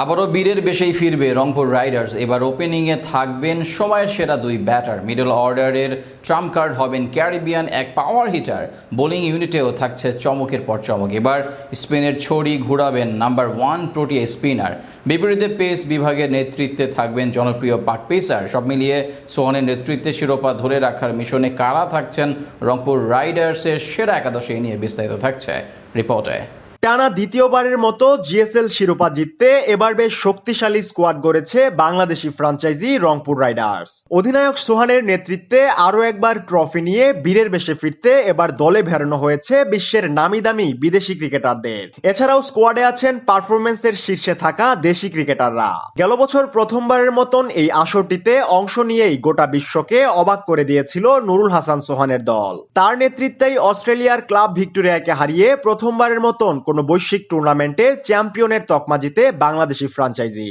আবারও বীরের বেশেই ফিরবে রংপুর রাইডার্স। এবার ওপেনিংয়ে থাকবেন সময়ের সেরা দুই ব্যাটার। মিডল অর্ডারের ট্রাম্প কার্ড হবেন ক্যারিবিয়ান এক পাওয়ার হিটার। বোলিং ইউনিটেও থাকছে চমকের পর চমক। এবার স্পেনের ছড়ি ঘুরাবেন নাম্বার ওয়ান প্রোটিয়া স্পিনার। বিপরীতে পেস বিভাগের নেতৃত্বে থাকবেন জনপ্রিয় পাক পেসার। সব মিলিয়ে সোহানের নেতৃত্বে শিরোপা ধরে রাখার মিশনে কারা থাকছেন রংপুর রাইডার্সের সেরা একাদশে নিয়ে বিস্তারিত থাকছে রিপোর্টে। টানা দ্বিতীয়বারের মতো জিএসএল শিরোপা জিততে এবার বেশ শক্তিশালী স্কোয়াড গড়েছে বাংলাদেশি ফ্রাঞ্চাইজি রংপুর রাইডার্স। অধিনায়ক সোহানের নেতৃত্বে আরও একবার ট্রফি নিয়ে বীরের বেশে ফিরতে এবার দলে ভেড়ানো হয়েছে বিশ্বের নামি দামি বিদেশি ক্রিকেটারদের। এছাড়াও স্কোয়াডে আছেন পারফরমেন্সের শীর্ষে থাকা দেশি ক্রিকেটাররা। গেল বছর প্রথমবারের মতন এই আসরটিতে অংশ নিয়েই গোটা বিশ্বকে অবাক করে দিয়েছিল নুরুল হাসান সোহানের দল। তার নেতৃত্বেই অস্ট্রেলিয়ার ক্লাব ভিক্টোরিয়াকে হারিয়ে প্রথমবারের মতন কোনো বৈশ্বিক টুর্নামেন্টের চ্যাম্পিয়নের তকমা জিতে বাংলাদেশি ফ্রাঞ্চাইজি।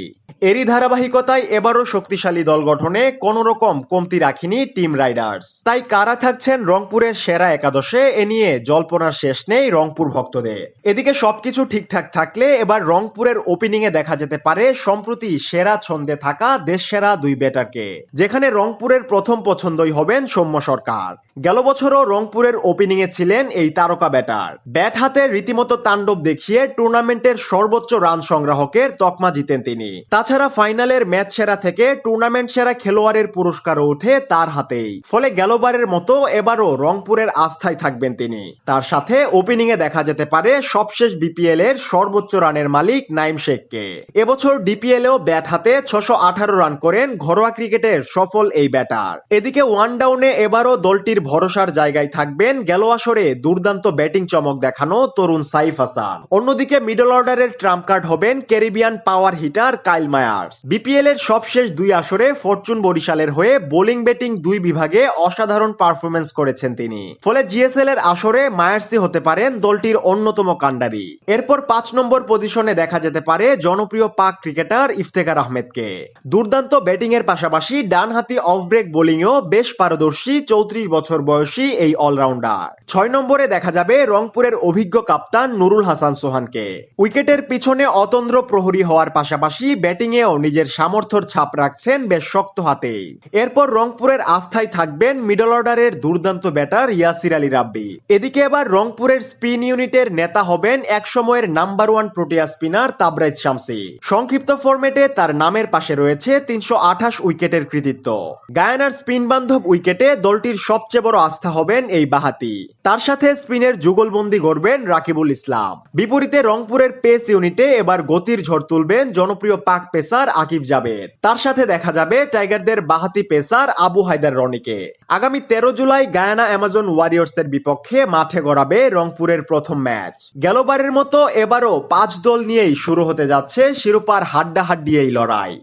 এরই ধারাবাহিকতায় এবারও শক্তিশালী দল গঠনে কোন রকম কমতি রাখেনি টিম রাইডার্স। তাই কারা থাকছেন রংপুরের সেরা একাদশে এ নিয়ে জল্পনার শেষ নেই রংপুর ভক্তদের। এদিকে সবকিছু ঠিকঠাক থাকলে এবার রংপুরের ওপেনিং এ দেখা যেতে পারে সম্প্রতি সেরা ছন্দে থাকা দেশ সেরা দুই ব্যাটারকে, যেখানে রংপুরের প্রথম পছন্দই হবেন সৌম্য সরকার। গেল বছরও রংপুরের ওপেনিং এ ছিলেন এই তারকা ব্যাটার। ব্যাট হাতে রীতিমতো তাণ্ডব দেখিয়ে টুর্নামেন্টের সর্বোচ্চ রান সংগ্রাহকের তকমা জিতেন তিনি। তাছাড়া ফাইনালের ম্যাচ সেরা থেকে টুর্নামেন্ট সেরা খেলোয়াড়ের পুরস্কারও ওঠে তার হাতেই। ফলে গেলবারের মতো এবারও রংপুরের আস্থায় থাকবেন তিনি। তার সাথে ওপেনিং এ দেখা যেতে পারে সবশেষ বিপিএল এর সর্বোচ্চ রানের মালিক নাইম শেখকে। এবছর ডিপিএল এও ব্যাট হাতে ছশো আঠারো রান করেন ঘরোয়া ক্রিকেটের সফল এই ব্যাটার। এদিকে ওয়ান ডাউনে এবারও দলটির ভরসার জায়গায় থাকবেন গেল আসরে দুর্দান্ত ব্যাটিং চমক দেখানো তরুণ সাইফ হাসান। অন্যদিকে মিডল অর্ডারের ট্রাম্প কার্ড হবেন Caribbean power hitter Kyle Mayers. BPL এর সবশেষ দুই আসরে ফরচুন বরিশালের হয়ে বোলিং ব্যাটিং দুই বিভাগে অসাধারণ পারফরমেন্স করেছেন তিনি। ফলে জিএসএল এর আসরে মায়ার্সি হতে পারেন দলটির অন্যতম কাণ্ডারি। এরপর পাঁচ নম্বর পজিশনে দেখা যেতে পারে জনপ্রিয় পাক ক্রিকেটার ইফতেখার আহমেদকে। দুর্দান্ত ব্যাটিং এর পাশাপাশি ডানহাতি অফ ব্রেক বোলিংয়েও বেশ পারদর্শী চৌত্রিশ বছর বয়সী এই অলরাউন্ডার ছয় নম্বরে দেখা যাবে রংপুরের অভিজ্ঞ কাপ্তান নুরুল হাসান সোহানকে। উইকেটের পিছনে অতন্দ্র প্রহরী হওয়ার পাশাপাশি ব্যাটিংয়েও নিজের সামর্থ্যর ছাপ রাখছেন বেশ শক্ত হাতে। এরপর রংপুরের আস্থায় থাকবেন মিডল অর্ডারের দুর্দান্ত ব্যাটার ইয়াসির আলী রাব্বি। এদিকে এবার রংপুরের স্পিন ইউনিটের নেতা হবেন একসময়ের number one protea spinner Tabraiz Shamsi. সংক্ষিপ্ত ফরম্যাটে তার নামের পাশে রয়েছে তিনশো আঠাশ উইকেটের কৃতিত্ব। গায়ানার স্পিন বান্ধব উইকেটে দলটির সবচেয়ে বড় আস্থা হবেন এই বাহাতি। তার সাথে স্পিনের যুগলবন্দি গড়বেন রাকিবুল ইসলাম। বিপরীতে রংপুরের পেস ইউনিটে এবার গতির ঝড় তুলবেন জনপ্রিয় পাক পেসার আকিব জাবেদ তার সাথে দেখা যাবে টাইগারদের বাহাতি পেসার আবু হায়দার রনিকে। আগামী তেরো জুলাই গায়ানা অ্যামাজন ওয়ারিয়র্সের বিপক্ষে মাঠে গড়াবে রংপুরের প্রথম ম্যাচ। গেলবারের মতো এবারও পাঁচ দল নিয়েই শুরু হতে যাচ্ছে শিরোপার হাড্ডাহাড্ডি এই লড়াই।